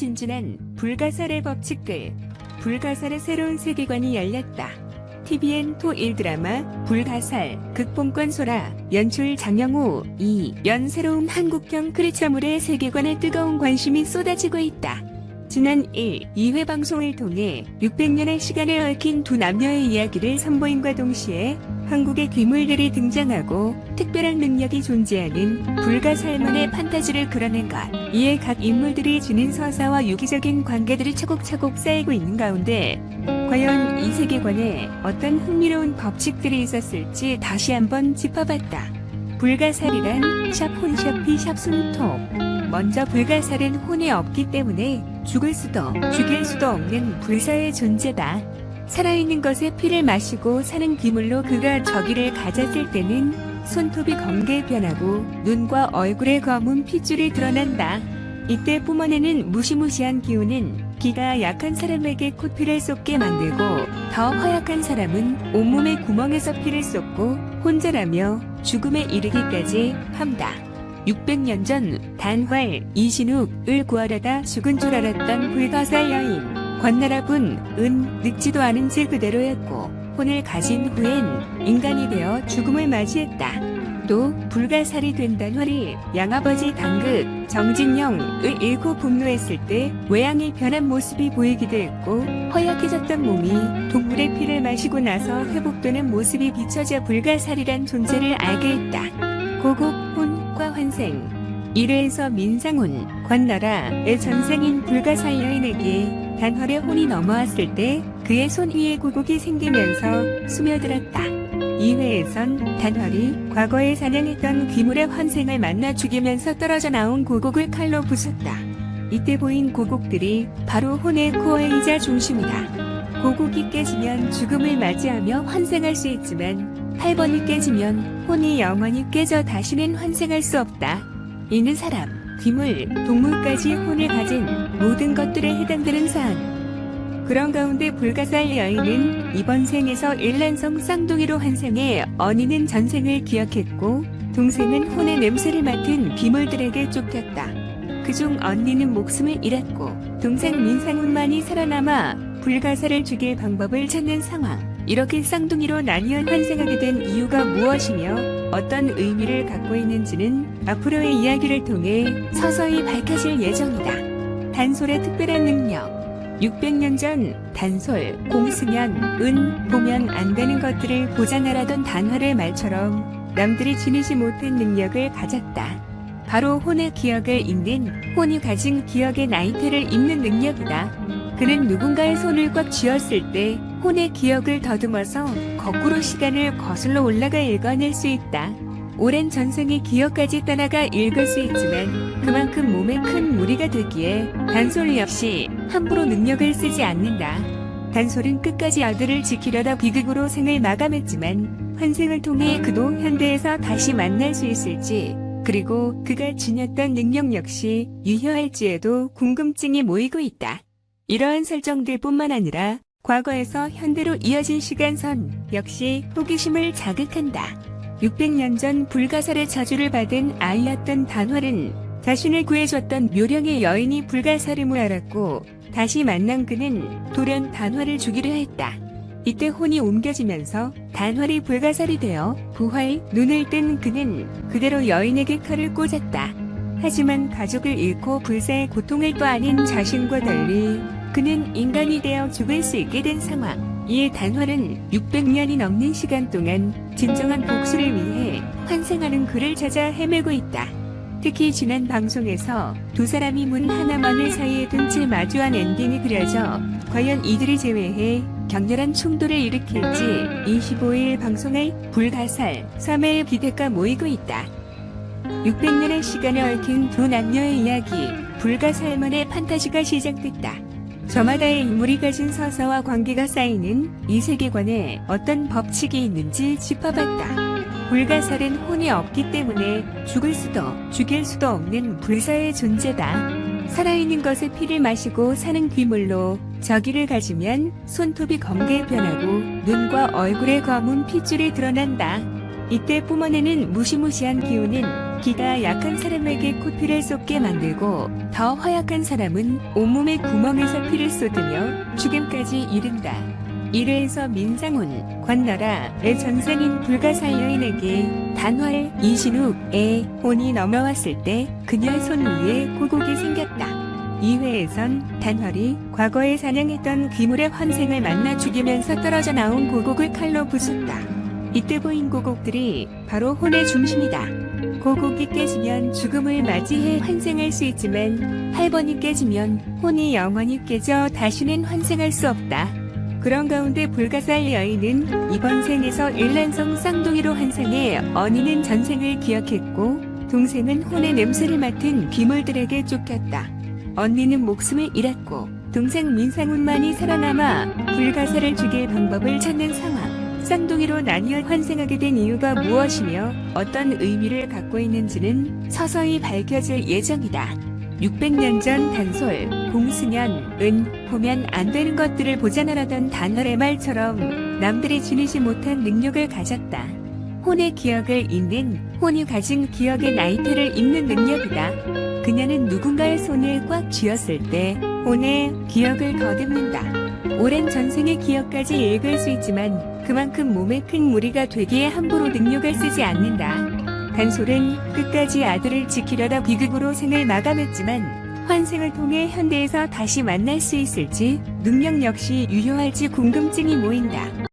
흥미진진한 불가사의 법칙들. 불가사의 새로운 세계관이 열렸다. TVN 토1 드라마 불가살 극본권 소라 연출 장영호 2연 새로운 한국형 크리처물의 세계관에 뜨거운 관심이 쏟아지고 있다. 지난 1, 2회 방송을 통해 600년의 시간을 얽힌 두 남녀의 이야기를 선보임과 동시에 한국의 귀물들이 등장하고 특별한 능력이 존재하는 불가살만의 판타지를 그려낸 것. 이에 각 인물들이 지닌 서사와 유기적인 관계들이 차곡차곡 쌓이고 있는 가운데 과연 이 세계관에 어떤 흥미로운 법칙들이 있었을지 다시 한번 짚어봤다. 불가살이란 샵 혼샵피 샵 숨톡. 먼저 불가살은 혼이 없기 때문에 죽을 수도 죽일 수도 없는 불사의 존재다. 살아있는 것에 피를 마시고 사는 귀물로 그가 저기를 가졌을 때는 손톱이 검게 변하고 눈과 얼굴에 검은 핏줄이 드러난다. 이때 뿜어내는 무시무시한 기운은 기가 약한 사람에게 코피를 쏟게 만들고 더 허약한 사람은 온몸에 구멍에서 피를 쏟고 혼자라며 죽음에 이르기까지 한다. 600년 전 단활 이신욱을 구하려다 죽은 줄 알았던 불가살 여인 권나라분 은 늙지도 않은 지 그대로였고 혼을 가진 후엔 인간이 되어 죽음을 맞이했다. 또 불가살이 된 단활이 양아버지 당극 정진영을 잃고 분노했을 때 외양이 변한 모습이 보이기도 했고 허약해졌던 몸이 동물의 피를 마시고 나서 회복되는 모습이 비춰져 불가살이란 존재를 알게 했다. 고국 혼 과 환생 1회에서 민상훈, 권나라의 전생인 불가살 여인에게 단활의 혼이 넘어왔을 때 그의 손 위에 고국이 생기면서 스며들었다. 2회에선 단활이 과거에 사냥했던 귀물의 환생을 만나 죽이면서 떨어져 나온 고국을 칼로 부쉈다. 이때 보인 고국들이 바로 혼의 코어이자 중심이다. 고국이 깨지면 죽음을 맞이하며 환생할 수 있지만 8번이 깨지면 혼이 영원히 깨져 다시는 환생할 수 없다. 이는 사람, 귀물, 동물까지 혼을 가진 모든 것들에 해당되는 사안. 그런 가운데 불가살 여인은 이번 생에서 일란성 쌍둥이로 환생해 언니는 전생을 기억했고 동생은 혼의 냄새를 맡은 귀물들에게 쫓겼다. 그중 언니는 목숨을 잃었고 동생 민상훈만이 살아남아 불가사를 죽일 방법을 찾는 상황. 이렇게 쌍둥이로 나뉘어 환생하게 된 이유가 무엇이며 어떤 의미를 갖고 있는지는 앞으로의 이야기를 통해 서서히 밝혀질 예정이다. 단솔의 특별한 능력. 600년 전 단솔, 공수면, 은 보면 안 되는 것들을 보장하라던 단화의 말처럼 남들이 지니지 못한 능력을 가졌다. 바로 혼의 기억을 읽는 혼이 가진 기억의 나이테를 읽는 능력이다. 그는 누군가의 손을 꽉 쥐었을 때 혼의 기억을 더듬어서 거꾸로 시간을 거슬러 올라가 읽어낼 수 있다. 오랜 전생의 기억까지 떠나가 읽을 수 있지만 그만큼 몸에 큰 무리가 되기에 단솔 역시 함부로 능력을 쓰지 않는다. 단솔은 끝까지 아들을 지키려다 비극으로 생을 마감했지만 환생을 통해 그도 현대에서 다시 만날 수 있을지 그리고 그가 지녔던 능력 역시 유효할지에도 궁금증이 모이고 있다. 이러한 설정들 뿐만 아니라 과거에서 현대로 이어진 시간선 역시 호기심을 자극한다. 600년 전 불가살의 저주를 받은 아이였던 단활은 자신을 구해줬던 묘령의 여인이 불가사름을 알았고 다시 만난 그는 돌연 단활을 죽이려 했다. 이때 혼이 옮겨지면서 단활이 불가살이 되어 부활 눈을 뜬 그는 그대로 여인에게 칼을 꽂았다. 하지만 가족을 잃고 불사의 고통을 떠안은 자신과 달리 그는 인간이 되어 죽을 수 있게 된 상황. 이에 단활은 600년이 넘는 시간 동안 진정한 복수를 위해 환생하는 그를 찾아 헤매고 있다. 특히 지난 방송에서 두 사람이 문 하나만을 사이에 둔 채 마주한 엔딩이 그려져 과연 이들을 제외해 격렬한 충돌을 일으킬지 25일 방송할 불가살 3회의 기대가 모이고 있다. 600년의 시간에 얽힌 두 남녀의 이야기 불가살만의 판타지가 시작됐다. 저마다의 인물이 가진 서사와 관계가 쌓이는 이 세계관에 어떤 법칙이 있는지 짚어봤다. 불가살은 혼이 없기 때문에 죽을 수도 죽일 수도 없는 불사의 존재다. 살아있는 것의 피를 마시고 사는 귀물로 저기를 가지면 손톱이 검게 변하고 눈과 얼굴에 검은 핏줄이 드러난다. 이때 뿜어내는 무시무시한 기운은 기가 약한 사람에게 코피를 쏟게 만들고 더 허약한 사람은 온몸에 구멍에서 피를 쏟으며 죽임까지 이른다. 이래에서 민장훈, 관나라의 전생인 불가살 여인에게 단활 이신욱의 혼이 넘어왔을 때 그녀 손 위에 고곡이 생겼다. 이회에선 단활이 과거에 사냥했던 귀물의 환생을 만나 죽이면서 떨어져 나온 고곡을 칼로 부쉈다. 이때 보인 고곡들이 바로 혼의 중심이다. 고곡이 깨지면 죽음을 맞이해 환생할 수 있지만 8번이 깨지면 혼이 영원히 깨져 다시는 환생할 수 없다. 그런 가운데 불가살 여인은 이번 생에서 일란성 쌍둥이로 환생해 언니는 전생을 기억했고 동생은 혼의 냄새를 맡은 귀물들에게 쫓겼다. 언니는 목숨을 잃었고 동생 민상훈만이 살아남아 불가사를 죽일 방법을 찾는 상황. 쌍둥이로 나뉘어 환생하게 된 이유가 무엇이며 어떤 의미를 갖고 있는지는 서서히 밝혀질 예정이다. 600년 전 단솔, 공수년 은 보면 안 되는 것들을 보자나라던 단월의 말처럼 남들이 지니지 못한 능력을 가졌다. 혼의 기억을 잊는 혼이 가진 기억의 나이테를 잊는 능력이다. 그녀는 누군가의 손을 꽉 쥐었을 때 혼의 기억을 더듬는다. 오랜 전생의 기억까지 읽을 수 있지만 그만큼 몸에 큰 무리가 되기에 함부로 능력을 쓰지 않는다. 단솔은 끝까지 아들을 지키려다 비극으로 생을 마감했지만 환생을 통해 현대에서 다시 만날 수 있을지 능력 역시 유효할지 궁금증이 모인다.